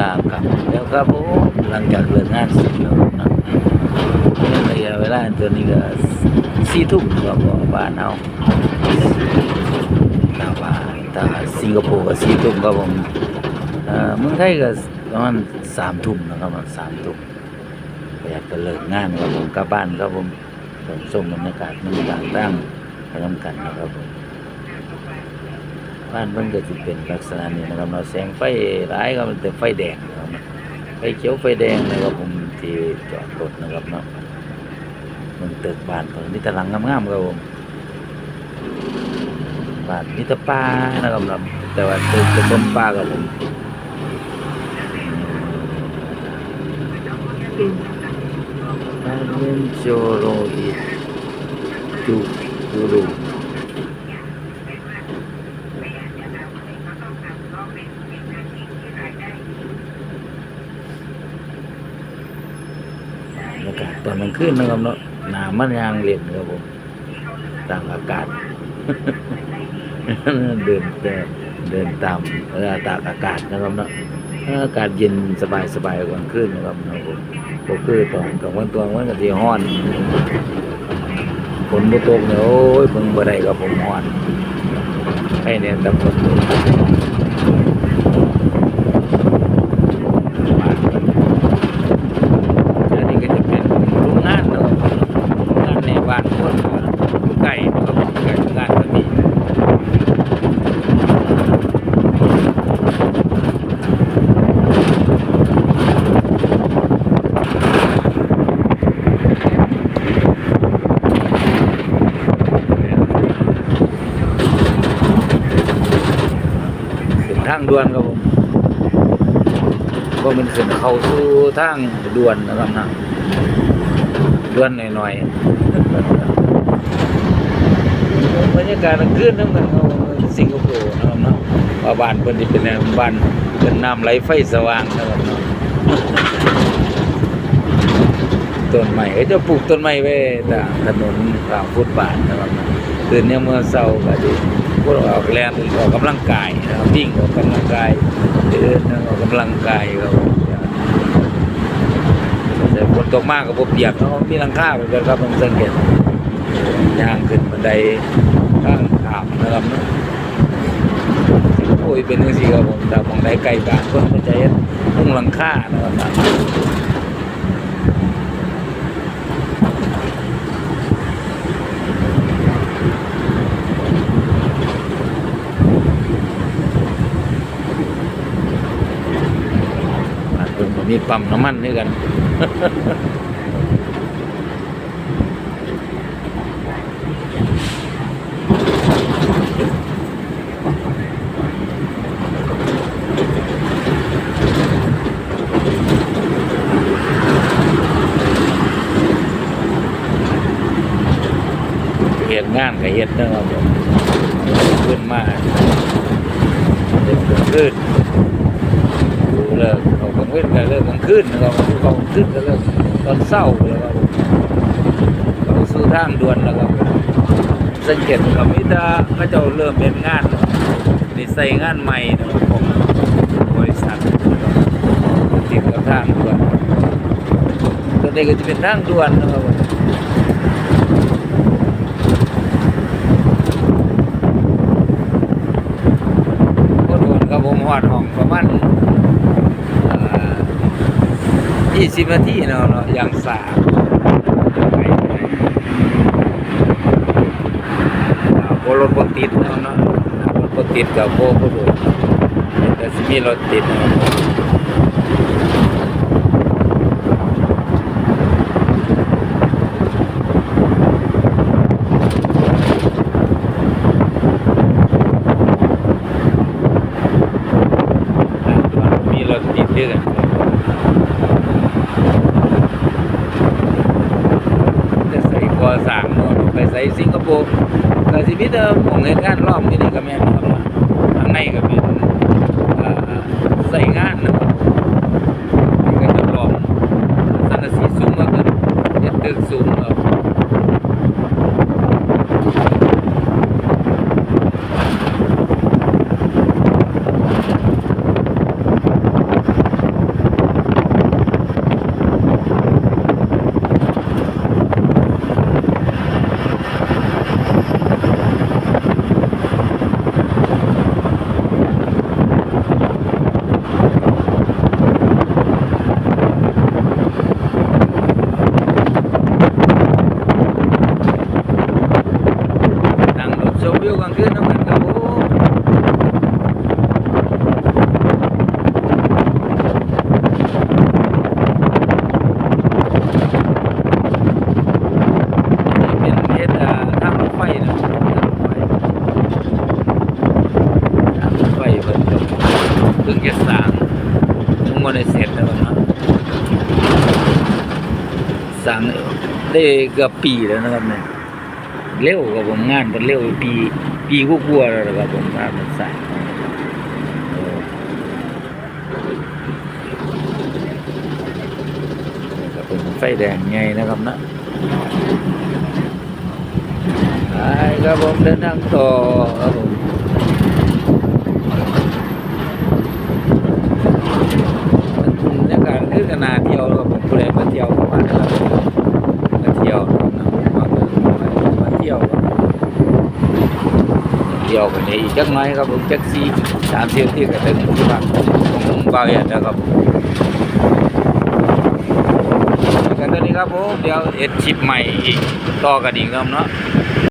ลากลับแล้วครับผมหลังจากเลิกงานเสร็จแล้วนะระยะเวลาตัวนี้ก็สี่ทุ่มครับผมบ้านเอาถ้าว่าถ้าสิงคโปร์ก็สี่ทุ่มครับผมเอ่อมืองไทยก็ประมาณสามทุ่มนะครับประมาณสามทุ่มอยากจะเลิกงานครับผมกลับบ้านครับผมผมชมบรรยากาศมันต่างๆไปทำกันนะครับผม บ้านเพิ่นก็สิเป็นลักษณะนี้นะครับเนาแสงไฟหลายครับมันแต่ไฟแดงนะครับไฟเขียวไฟแดงนะครับผมที่จอดรถนะครับเนาะมันตึกบ้านเพิ่นมีแตหลังงามๆครับผมบ้านมีแต่ป่านะครับเนาะแต่ว่าตึกจะต้นป่าครับผมบ้านเมืองโจโรอิจูจูรู บรรยากาศ ตอนกลางคืนนะครับเนาะหนามันยางเล่นครับผมตามอากาศ เดินเดินเดินตามเออตากอากาศนะครับเนาะอากาศเย็นสบายสบายกว่ากลางคืนนะครับนะผมก็คือตอนกลางวันตัวมันก็ที่ฮ้อนฝนบ่ตกเนี่ยโอ้ยเบิ่งบ่ได้ครับผมฮ้อนให้เนี่ยต่ฝนตกบ้านเพิ่น อันนี้ก็จะเป็นโรงงานเนาะโรงงานในบ้านคนอยู่ใกล้นะครับใกล้โรงงานก็มีเป็นทางด่วนครับผมก็มันขึ้นเข้าสู่ทางด่วนนะครับนะด่วนหน่อยๆบรรยากาศกลางคืนนั่นมันเอาสิงคโปร์นะครับเนาะว่าบ้านเพิ่นที่เป็นบ้านเป็นน้ำไหลไฟสว่างนะครับเนาะต้นไม้ก็จะปลูกต้นไม้ไว้ตามถนนตามฟุตบาทนะครับนะตื่นเนี่ยามมื่อเช้าก็ดี พวกเราออกแรงออกกำลังกายนะครับวิ่งออกกำลังกายเดินออกกำลังกายครับแต่ฝนตกมากกับพวกเปียกเนาะมีลังค่าเหมือนกันครับต้องสังเกตย่างขึ้นบันไดข้างขามนะครับนะโอ้ยเป็นจังซี่ครับผมแต่มองได้ไกลบ้านเพิ่นก็จะเฮ็ดมุงลังค่านะครับบ้า นเพิ่นก็มีปั๊มน้ำมันด้วยกันเหตุงานกับเหตุนะครับผมขึ้นมาเด็กขึ้นดูเลิกเขากลาง เว้นกันเลิกกลางคืนนะครับเขากลางคืนกันเลิกตอนเศร้าเลยครับเขาสู่ทางด่วนแล้วครับสังเกตกับมิตาพระเจ้าเริ่มเป็นงานนี่ใส่งานใหม่นะครับของบริษัทติดกับทางด่วนตัวนี้ก็จะเป็นทางด่วนนะครับก็โดนครับผมหอดห้องประมาณ ยี่สิบนาทีเนาะเนาะอย่างสาโบรถบติดเนาะเนาะรถบติดกับโบก็โดนแต่สิมีรถติดเนาะมีรถติดด้วยกันจะใส่ก่อสร้างเนาะไปใส่สิงคโปร์ก็สิมีแต่หมองเฮ็ดงานรอบที่นี่ก็แม่นครับว่าข้างในก็เป็นใส่งานนะ กลางคืนน้ำมันกับโอ้ึงจะสร้างทั้งหมดเสร็จแล้วนะสร้างได้เกือบปีแล้วนะครับเนี่ย เร็วกับผมงานมันเร็วปีปีกกลัวแล้วนะครับผมงานมันใส่เออก็เป็นไฟแดงไงนะครับนะไปครับผมเดินทางต่อครับผมบรรยากาศคือขนาดเที่ยวครับผมผู้ใดมาเที่ยวก็มานะครับมาเที่ยวนะครับมามาเที่ยวครับ เดี ยวกันนี้อีกจักน้อยครับผมจักสี่สามเที่ยวที่กระตึงที่พักของบาวเอ็ดนะครับกันตอนนี้ครับผมเดี๋ยวเอ็ดชิปใหม่อีกต่อกันอีกครับเนาะ